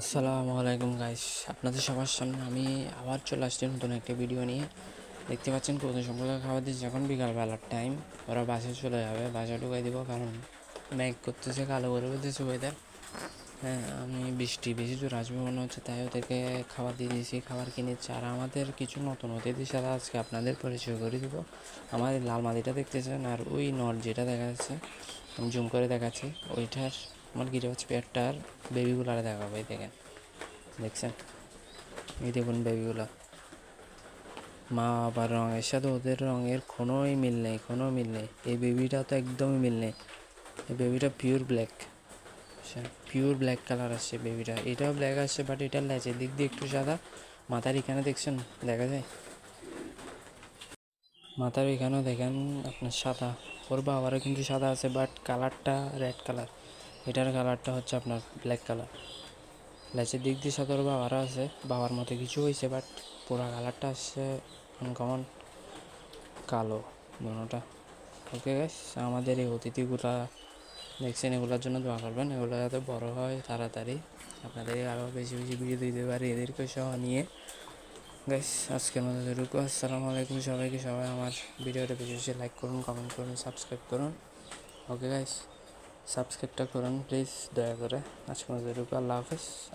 আসসালামু আলাইকুম গাইস, আপনাদের সবার সামনে আমি আবার চলে আসছি নতুন একটা ভিডিও নিয়ে। দেখতে পাচ্ছেন কত সম্পর্কে খাবার দিচ্ছি। এখন বিকালবেলার টাইম ওরা বাসে চলে যাবে বাসে ঢুকাই দিব কারণ ম্যাগ করতেছে, কালো করে বলতেছে ওয়েদার হ্যাঁ আমি বৃষ্টি বেশি জোর আসবে মনে হচ্ছে, তাই ওদেরকে খাবার দিয়ে দিয়েছি, খাবার কিনেছি আর আমাদের কিছু নতুন অতিথির সাথে আজকে আপনাদের পরিচয় করে দিব। আমাদের লাল মাদিটা দেখতেছেন, আর ওই নট যেটা দেখা যাচ্ছে, আমি জুম করে দেখাচ্ছি, ওইটার আমার গিরে হচ্ছে পেটটার বেবিগুলো আর দেখাবো, এই দেখেন। দেখছেন? এই দেখুন বেবিগুলো মা বাবার রঙের সাথে ওদের রঙের কোনোই মিল নেই কোনো মিল নেই। এই বেবিটা তো একদমই মিল নেই। এই বেবিটা pure black pure black colour আসছে বেবিটা এটাও ব্ল্যাক আসছে বাট এটা লেজের দিক দিয়ে একটু সাদা। মাথার এখানে দেখছেন? দেখা যায়? মাথার এখানেও দেখেন আপনার সাদা। ওর বাবারও কিন্তু সাদা আছে বাট কালারটা রেড কালার এটার কালারটা হচ্ছে আপনার ব্ল্যাক কালার লেজের দিক দিয়ে সাথে বাবারও আছে, বাবার মতো কিছু হয়েছে বাট পুরো কালারটা আসছে কমন কালো দুটোটা ওকে গাইস আমাদের এই অতিথিগুলা দেখছেন, এগুলোর জন্য দোয়া করবেন। এগুলো যাতে বড় হয় তাড়াতাড়ি। আপনাদের আরও বেশি বেশি ভিডিও দিতে পারি এদেরকে সহ নিয়ে। গাইস আজকের মতো এটুকু আসসালামু আলাইকুম সবাইকে। সবাই আমার ভিডিওটা বেশি বেশি লাইক করুন কমেন্ট করুন সাবস্ক্রাইব করুন। ওকে গাইস সাবস্ক্রাইবটা করুন প্লিজ দয়া করে। আজকে মতো আল্লাহ হাফেজ।